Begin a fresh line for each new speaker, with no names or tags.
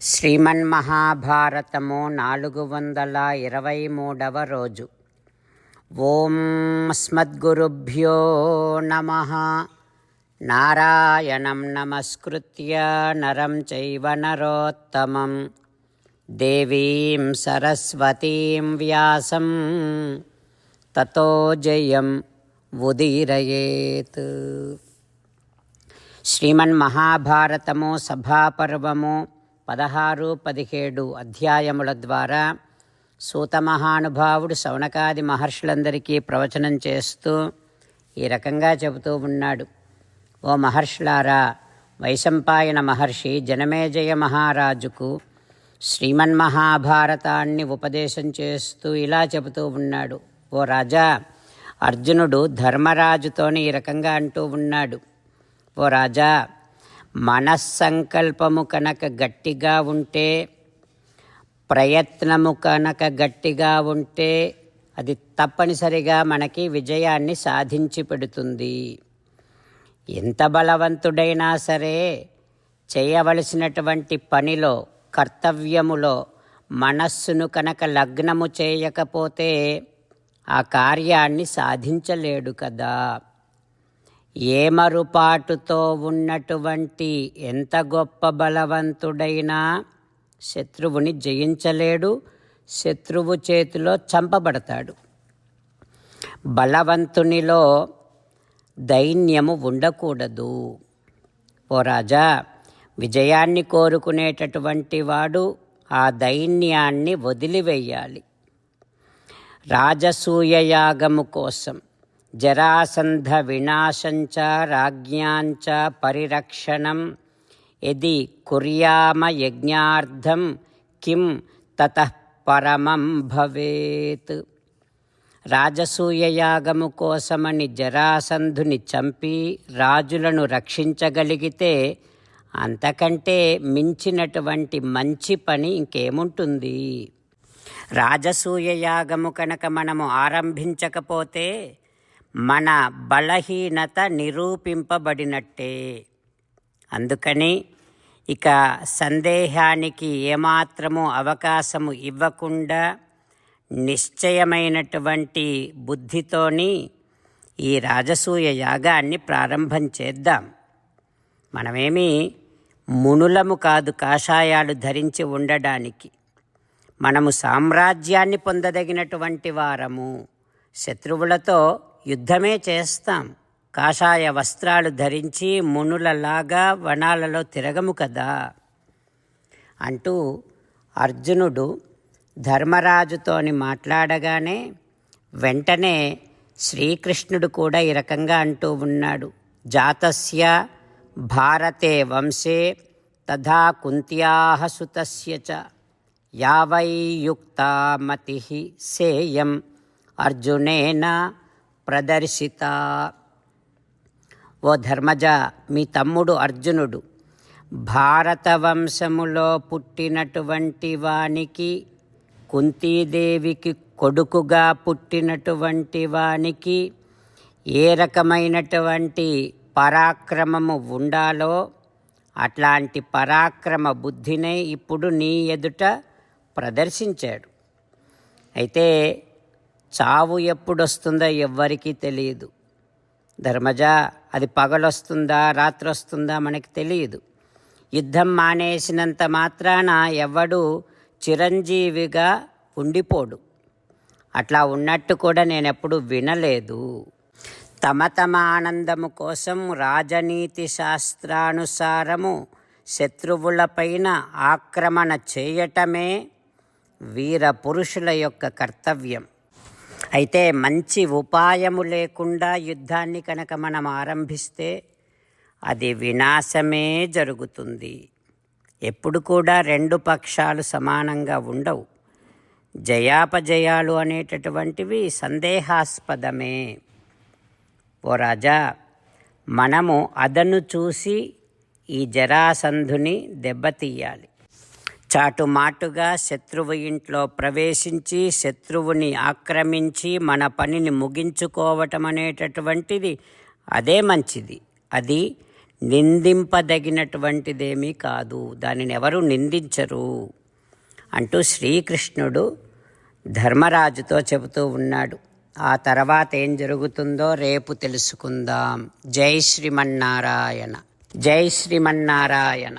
శ్రీమన్మహాభారతము నాలుగు వందల ఇరవై మూడవ రోజు. ఓం స్మద్గురుభ్యో నమ. నారాయణం నమస్కృత్య నరం చైవ నరోత్తమం. దేవీం సరస్వతీం వ్యాసం. తతో జయం ఉదీరయేత్. శ్రీమన్మహాభారతము సభాపర్వము పదహారు పదిహేడు అధ్యాయముల ద్వారా సూత మహానుభావుడు శౌనకాది మహర్షులందరికీ ప్రవచనం చేస్తూ ఈ రకంగా చెబుతూ ఉన్నాడు. ఓ మహర్షులారా వైశంపాయన మహర్షి జనమేజయ మహారాజుకు శ్రీమన్ మహాభారతాన్ని ఉపదేశం చేస్తూ ఇలా చెబుతూ ఉన్నాడు. ఓ రాజా అర్జునుడు ధర్మరాజుతోని ఈ రకంగా అంటూ ఉన్నాడు. ఓ రాజా మనస్సంకల్పము కనుక గట్టిగా ఉంటే ప్రయత్నము కనుక గట్టిగా ఉంటే అది తప్పనిసరిగా మనకి విజయాన్ని సాధించి పెడుతుంది. ఎంత బలవంతుడైనా సరే చేయవలసినటువంటి పనిలో కర్తవ్యములో మనస్సును కనుక లగ్నము చేయకపోతే ఆ కార్యాన్ని సాధించలేడు కదా. ఏమరుపాటుతో ఉన్నటువంటి ఎంత గొప్ప బలవంతుడైనా శత్రువుని జయించలేడు శత్రువు చేతిలో చంపబడతాడు. బలవంతునిలో దైన్యము ఉండకూడదు. ఓ రాజా విజయాన్ని కోరుకునేటటువంటి వాడు ఆ దైన్యాన్ని వదిలివేయాలి. రాజసూయయాగము కోసం జరాసంధ వినాశంచ రాజ్ఞాంచ పరిరక్షణం. యది కుర్యామ యజ్ఞార్థం కిం తత పరమం భవేత్. రాజసూయయాగము కోసమని జరాసంధుని చంపి రాజులను రక్షించగలిగితే అంతకంటే మించినటువంటి మంచి పని ఇంకేముంటుంది? రాజసూయయాగము కనుక మనము ఆరంభించకపోతే మన బలహీనత నిరూపింపబడినట్టే. అందుకని ఇక సందేహానికి ఏమాత్రము అవకాశము ఇవ్వకుండా నిశ్చయమైనటువంటి బుద్ధితోని ఈ రాజసూయ యాగాన్ని ప్రారంభం చేద్దాం. మనమేమి మునులము కాదు కాషాయాలు ధరించి ఉండడానికి. మనము సామ్రాజ్యాన్ని పొందదగినటువంటి వారము. శత్రువులతో యుద్ధమే చేస్తాం. కాషాయ వస్త్రాలు ధరించి మునులలాగా వనాలలో తిరగము కదా? అంటూ అర్జునుడు ధర్మరాజుతోని మాట్లాడగానే వెంటనే శ్రీకృష్ణుడు కూడా ఈ రకంగా అంటూ ఉన్నాడు. జాతస్య భారతే వంశే తథా కుంత్యాహ సుతస్య చ. మతి సేయం. అర్జునేన ప్రదర్శిత. ఓ ధర్మజ మీ తమ్ముడు అర్జునుడు. భారత వంశములో పుట్టినటువంటి వానికి కుంతీదేవికి కొడుకుగా పుట్టినటువంటి వానికి ఏ రకమైనటువంటి పరాక్రమము ఉండాలో అట్లాంటి పరాక్రమ బుద్ధినే ఇప్పుడు నీ ఎదుట ప్రదర్శించాడు. అయితే చావు ఎప్పుడొస్తుందో ఎవ్వరికీ తెలియదు. ధర్మజ అది పగలొస్తుందా రాత్రి వస్తుందా మనకి తెలియదు. యుద్ధం మానేసినంత మాత్రాన ఎవడు చిరంజీవిగా ఉండిపోడు. అట్లా ఉన్నట్టు కూడా నేను ఎప్పుడు వినలేదు. తమ తమ ఆనందము కోసం రాజనీతి శాస్త్రానుసారము శత్రువులపైన ఆక్రమణ చేయటమే వీర పురుషుల యొక్క కర్తవ్యం. అయితే మంచి ఉపాయము లేకుండా యుద్ధాన్ని కనుక మనం ఆరంభిస్తే అది వినాశమే జరుగుతుంది. ఎప్పుడు కూడా రెండు పక్షాలు సమానంగా ఉండవు. జయాపజయాలు అనేటటువంటివి సందేహాస్పదమే. ఓ రాజా మనము అదను చూసి ఈ జరాసంధుని దెబ్బతీయాలి. చాటుమాటుగా శత్రువు ఇంట్లో ప్రవేశించి శత్రువుని ఆక్రమించి మన పనిని ముగించుకోవటం అనేటటువంటిది అదే మంచిది. అది నిందింపదగినటువంటిదేమీ కాదు. దానిని ఎవరు నిందించరు? అంటూ శ్రీకృష్ణుడు ధర్మరాజుతో చెబుతూ ఉన్నాడు. ఆ తర్వాత ఏం జరుగుతుందో రేపు తెలుసుకుందాం. జై శ్రీమన్నారాయణ. జై శ్రీమన్నారాయణ.